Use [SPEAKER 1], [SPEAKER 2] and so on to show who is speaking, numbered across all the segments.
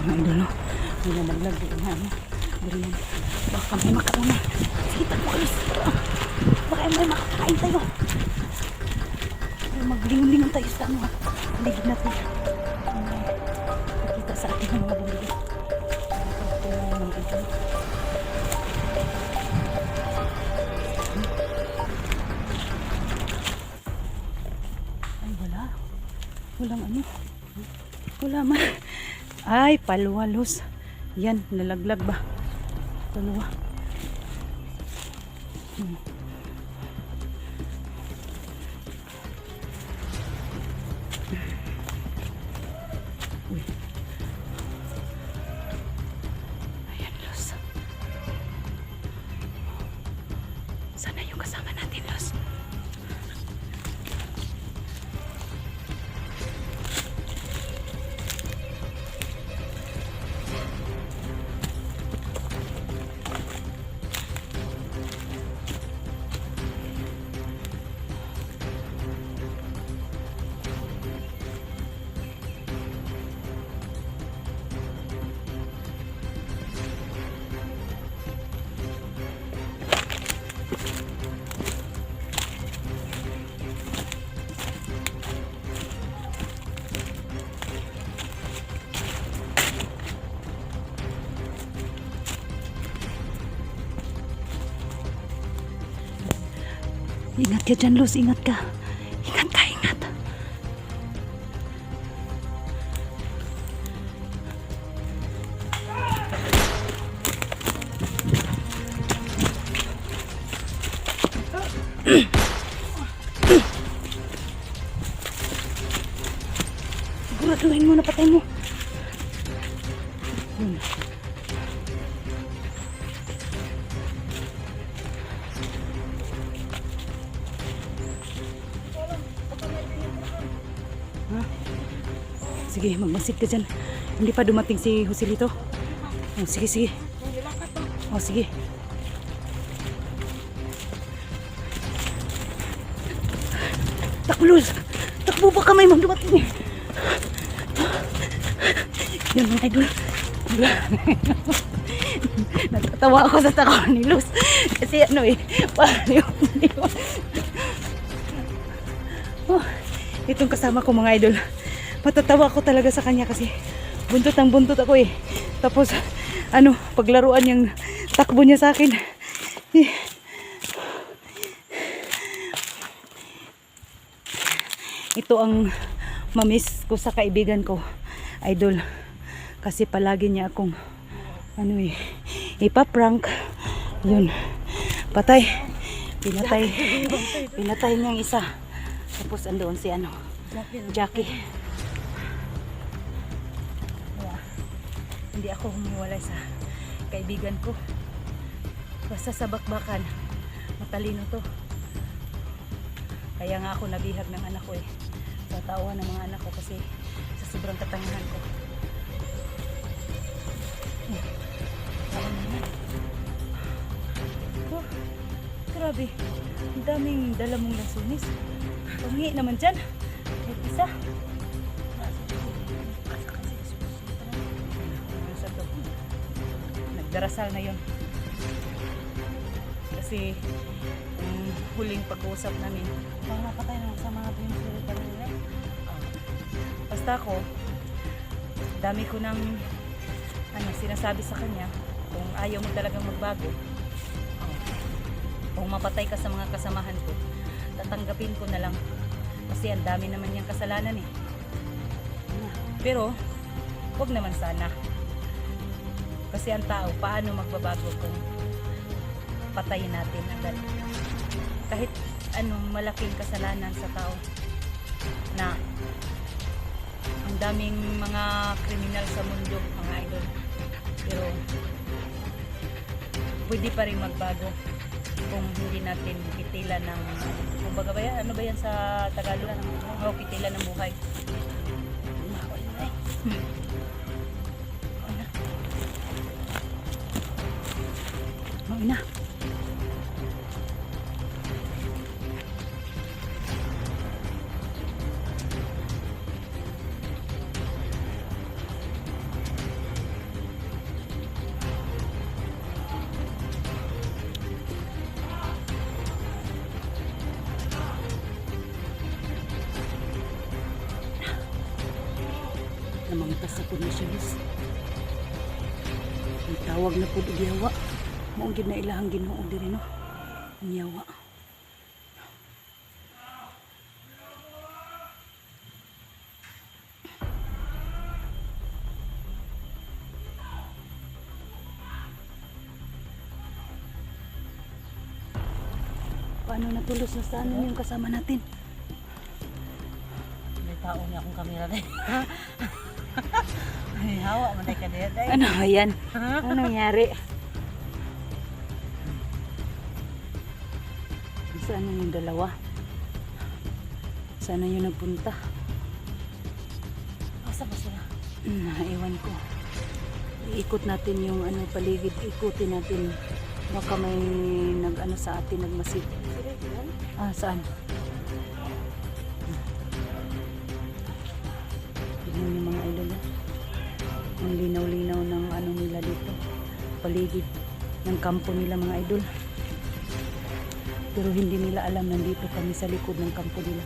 [SPEAKER 1] Idol, no? Dito na, ano? Durian. Baka may makauna. Sige, takbo kayo. Baka may makakain tayo. Ay, Maglingon-lingon tayo sa ano, ha? Paligid natin. May Pakita sa atin ng mga bumili. Ay, wala. Walang ano. Wala man. Ay, paluwalos. Yan, nalaglag ba? Paluwa. Hmm. Ingat ka dyan, Luz. Ingat ka. Sige, magmasid ka dyan. Hindi pa dumating si Joselito. Oh, sige, sige. Oh, sige. Takbo, Luz. Takbo ba kamay mo dumating? Yan mga idol. Natatawa ako sa tako ni Luz. Kasi ano eh, yung Oh, itong kasama ko mga idol. Matatawa ako talaga sa kanya kasi buntot ang buntot ako eh. Tapos ano, paglaruan yung takbo niya sa akin. Eh. Ito ang mamiss ko sa kaibigan ko, idol. Kasi palagi niya akong ano eh, ipaprank. Yun. Patay. Pinatay. Pinatay niyang isa. Tapos andoon si ano, Jackie. Hindi ako humiwalay sa kaibigan ko. Basta sa bakbakan, matalino to. Kaya nga ako nabihag ng anak ko eh. Sa tawa ng mga anak ko kasi sa sobrang katangahan ko. Oh, grabe. Ang daming dala mong lansunis. Pangi naman dyan. May isa. Nagdarasal na yon. Kasi yung huling pag-uusap namin, mga napatay na sa mga dreams ulit kami nila. Ah, Basta ako, dami ko nang ano, sinasabi sa kanya kung ayaw mo talagang magbago, ah, kung mapatay ka sa mga kasamahan ko, tatanggapin ko na lang. Kasi ang dami naman niyang kasalanan eh. Pero, wag naman sana. Kasi ang tao, paano magbabago kung patayin natin agad? Kahit anong malaking kasalanan sa tao na ang daming mga kriminal sa mundo, mga idol. Pero, pwede pa rin magbago kung hindi natin pitilan ng kumbaga ba yan? Ano ba yan sa Tagalog? O pitilan ng buhay. Mauna. Namangtas Dami na. namangtas sa kumisyonis. Ang tawag na po diyawa. Maong gid na ilahang ginoo diri no. Ang yawa. Paano natulos na saan yung kasama natin?
[SPEAKER 2] May tao niya akong kamera dahil. Ay, hawa man tayo ka dahil.
[SPEAKER 1] Ano yan? Ano nangyari? Saan na yung dalawa? Saan na yung nagpunta?
[SPEAKER 2] Asa ba sila?
[SPEAKER 1] Hmm, Naiwan ko. Iikot natin yung ano paligid, ikutin natin. Baka may nag-ano sa atin, nagmasid. Ah, saan? Tignan yung mga idol. ah. Ang linaw-linaw ng ano nila dito. Paligid ng kampo nila mga idol. Pero hindi nila alam nandito kami sa likod ng kampo nila.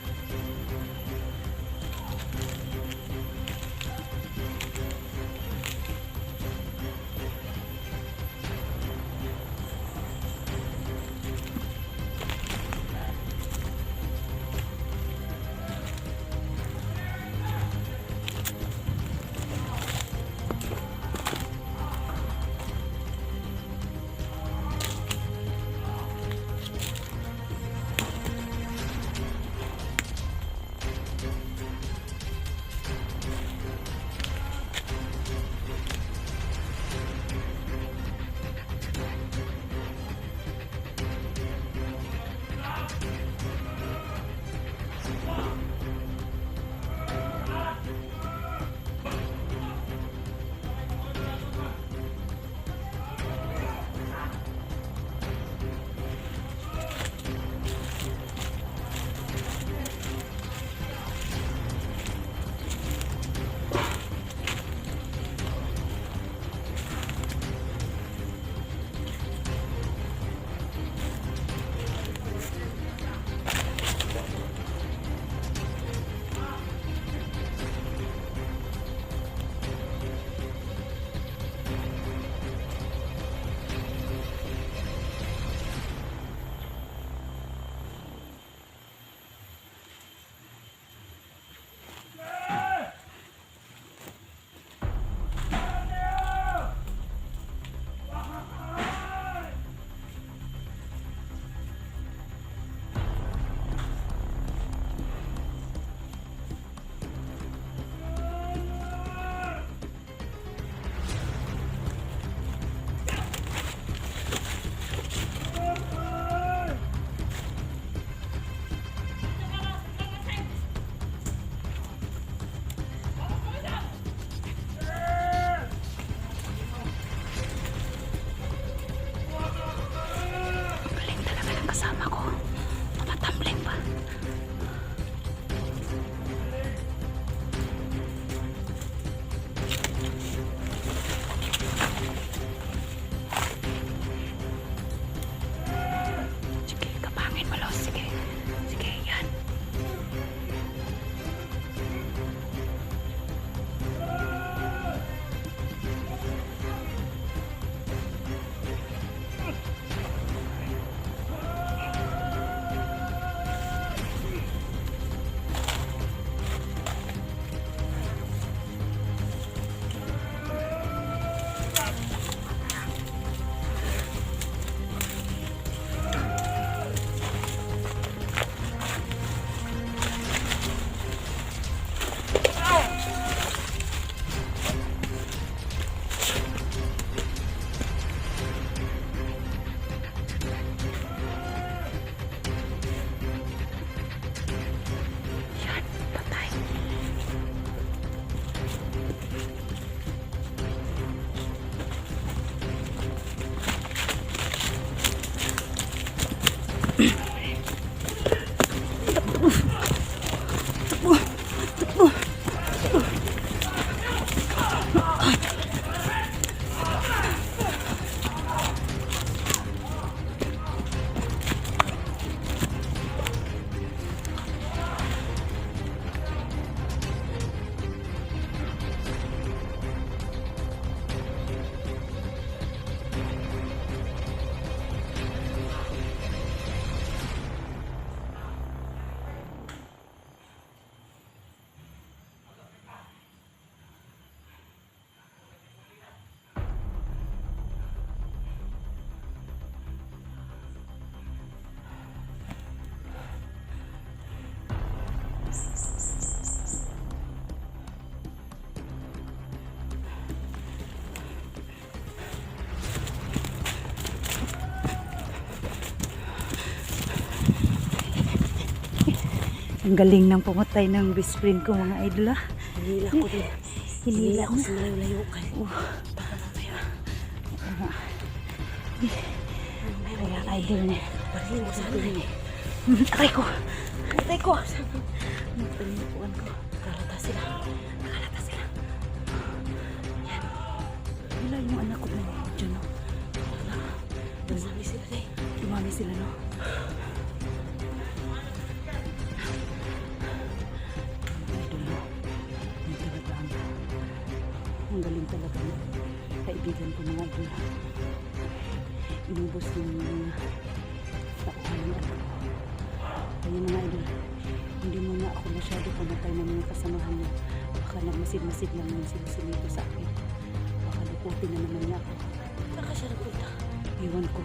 [SPEAKER 1] What? Ang galing ng pumatay ng best friend ko mga idol ah.
[SPEAKER 2] Hinila ko din.
[SPEAKER 1] Hinila
[SPEAKER 2] ko
[SPEAKER 1] na.
[SPEAKER 2] sa layo-layo kay.
[SPEAKER 1] Oh.
[SPEAKER 2] Baka mamaya.
[SPEAKER 1] Kaya idol na.
[SPEAKER 2] Parilin mo sana eh.
[SPEAKER 1] Aray ko. Aray ko. Pinipuan ko.
[SPEAKER 2] Kalata sila.
[SPEAKER 1] Nakalata sila. Yan. Wala yung anak ko na dyan no. Wala.
[SPEAKER 2] Nasabi sila eh.
[SPEAKER 1] Dumami sila no. Kaibigan ko mga idol. Inubos ng mga tauhan ng anak ko. Kaya mga idol, hindi mo na ako masyado pamatay ng mga kasamahan niya. Baka nagmasid-masid lang yung sinasilito sa akin. Baka lukutin na naman niya ako.
[SPEAKER 2] Siya nagpunta?
[SPEAKER 1] Iwan ko.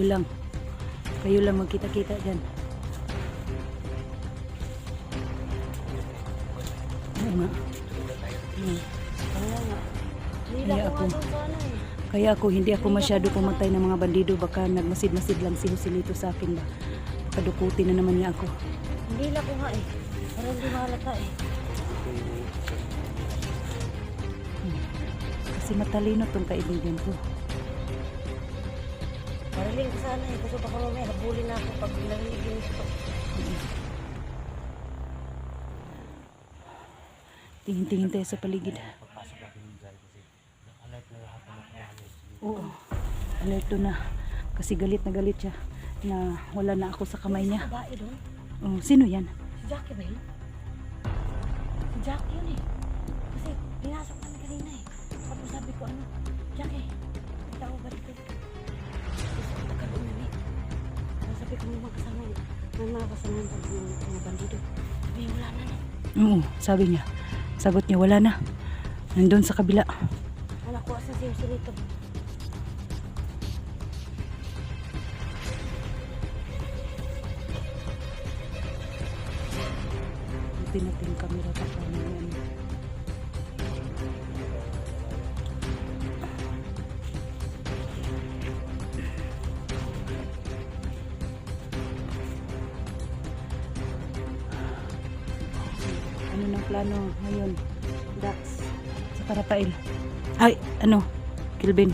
[SPEAKER 1] Kayo lang. Kayo lang magkita-kita dyan. Oo nga. Hmm.
[SPEAKER 2] Kaya
[SPEAKER 1] ako-
[SPEAKER 2] eh.
[SPEAKER 1] Kaya ako, hindi ako masyado pumatay ng mga bandido. Baka nagmasid-masid lang si Joselito sa akin ba. Baka dukutin na naman niya ako.
[SPEAKER 2] Hinila ko nga eh. Para hindi mahalata eh.
[SPEAKER 1] Kasi matalino tong kaibigan ko.
[SPEAKER 2] Parilin ko sana eh. Kasi baka mamaya habulin na ako pag narinig yun ito.
[SPEAKER 1] Tingin-tingin tayo sa paligid. Oo. Alerto na. Kasi galit na galit siya na wala na ako sa kamay niya. Oh, sino yan?
[SPEAKER 2] Si Jackie ba yun? Si Jackie yun eh. Kasi pinasok namin kanina eh. Tapos sabi ko ano, Jackie, may mga kasama yun. May mga kasama yung mga bandido. Sabi niya, wala na na.
[SPEAKER 1] Oo, sabi niya. Sagot niya, wala na. Nandun sa kabila.
[SPEAKER 2] Anak ko asan siya sinito.
[SPEAKER 1] Buti natin yung camera pa pa yan. Ano ngayon? Dax sa Rafael. Ay, ano? Kilvin.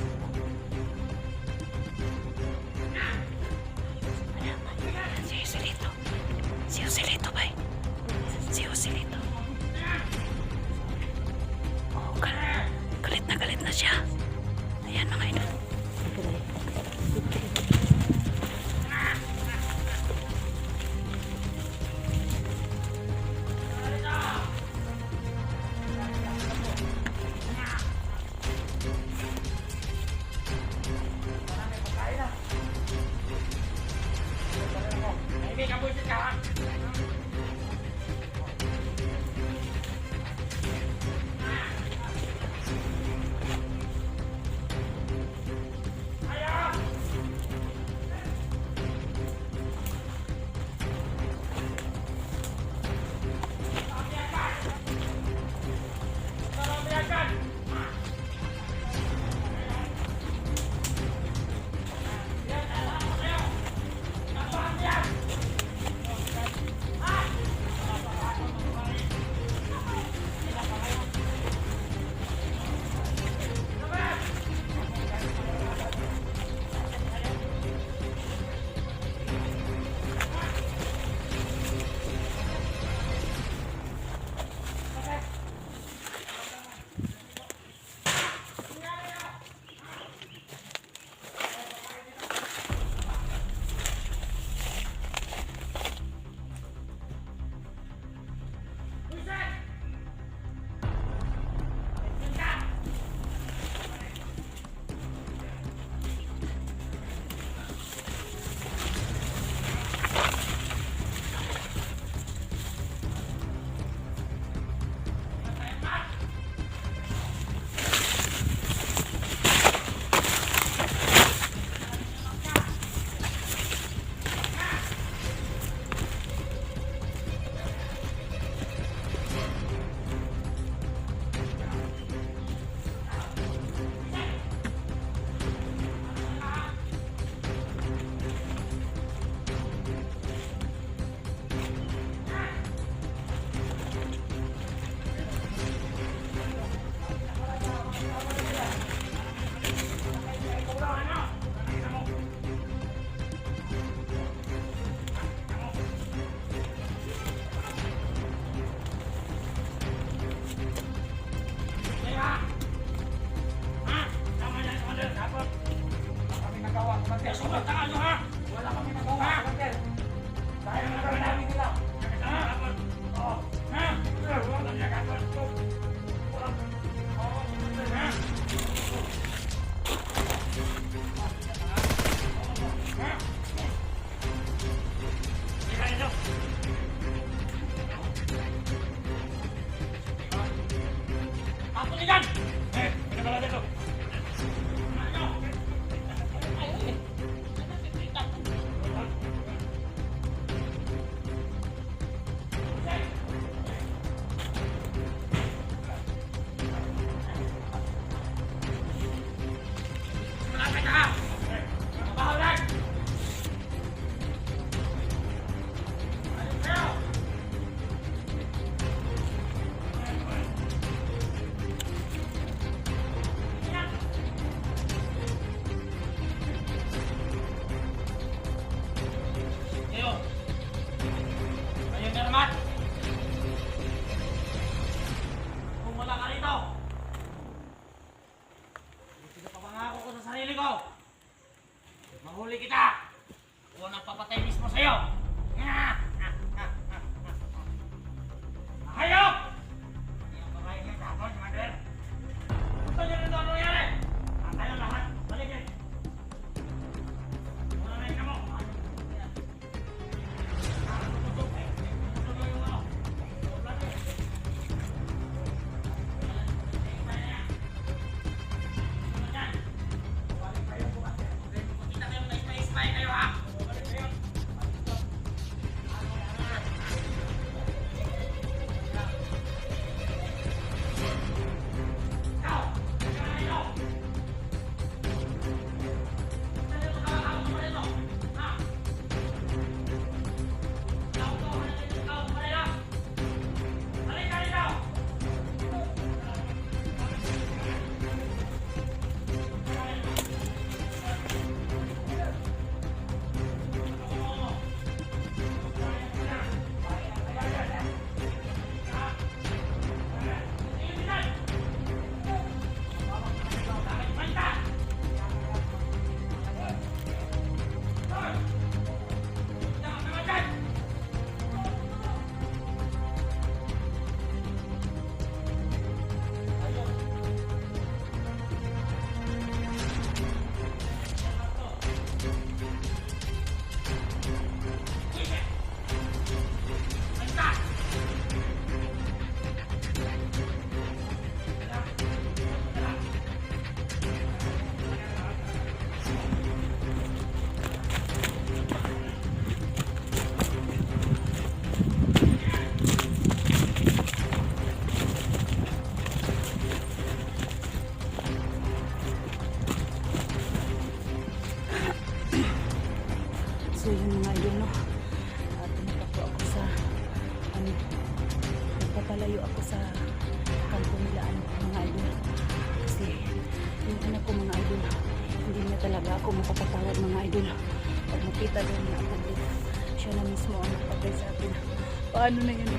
[SPEAKER 1] Paano na yan?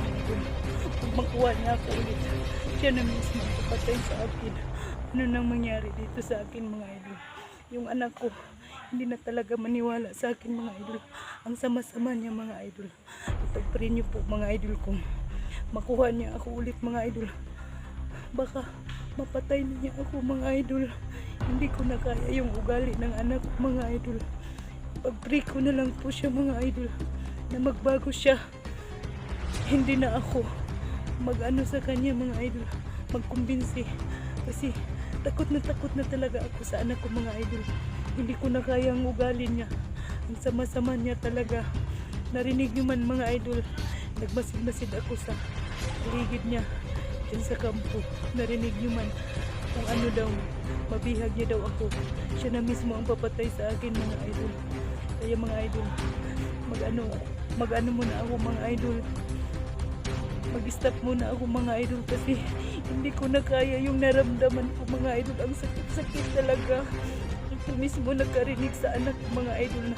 [SPEAKER 1] Pag makuha niya ako ulit, siya na mismo papatay sa akin. Ano nang mangyari dito sa akin mga idol? Yung anak ko, hindi na talaga maniwala sa akin mga idol. Ang sama-sama niya mga idol. Ipag-pray niyo po mga idol kung makuha niya ako ulit mga idol. Baka mapatay niya ako mga idol. Hindi ko na kaya yung ugali ng anak mga idol. Pag-pray ko na lang po siya mga idol na magbago siya. Hindi na ako mag-ano sa kanya mga idol. Magkumbinsi. Kasi takot na takot na talaga ako sa anak ko mga idol. Hindi ko na kaya ang ugali niya. Ang sama-sama niya talaga. Narinig niyo man mga idol. Nagmasid-masid ako sa paligid niya. Diyan sa kampo. Narinig niyo man kung ano daw. Mabihag niya daw ako. Siya na mismo ang papatay sa akin mga idol. Kaya mga idol, mag-ano, mag-ano muna ako mga idol. Mag-stop muna ako mga idol kasi hindi ko na kaya yung naramdaman ko mga idol. Ang sakit-sakit talaga. Ito mismo nagkarinig sa anak mga idol na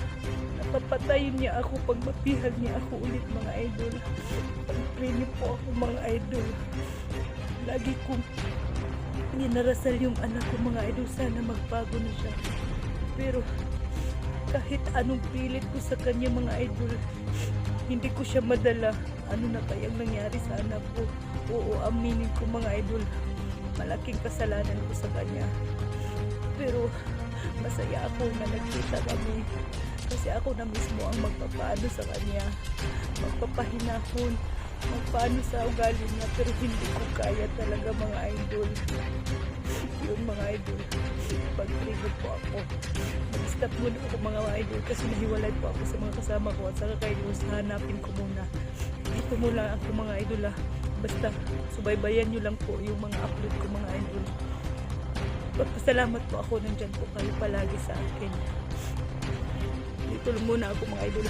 [SPEAKER 1] napapatayin niya ako pag mapihag niya ako ulit mga idol. Pag-pray po ako mga idol. Lagi kong ninarasal yung anak ko mga idol. Sana magbago na siya. Pero kahit anong pilit ko sa kanya mga idol, hindi ko siya madala. Ano na kayang nangyari sa anak ko? Oo, aminin ko mga idol. Malaking kasalanan ko sa kanya. Pero masaya ako na nagkita kami. Kasi ako na mismo ang magpapaano sa kanya. Magpapahinahon. magpaano sa ugali niya pero hindi ko kaya talaga mga idol. Yun mga idol. Pag-trigger po ako. Mag-stop muna ako mga idol kasi nahiwalay po ako sa mga kasama ko at saka kayo hanapin ko muna. Dito muna ako mga idol ah. Basta subaybayan nyo lang po yung mga upload ko mga idol. Pagpasalamat po ako nandyan po kayo palagi sa akin. Lang muna ako mga idol.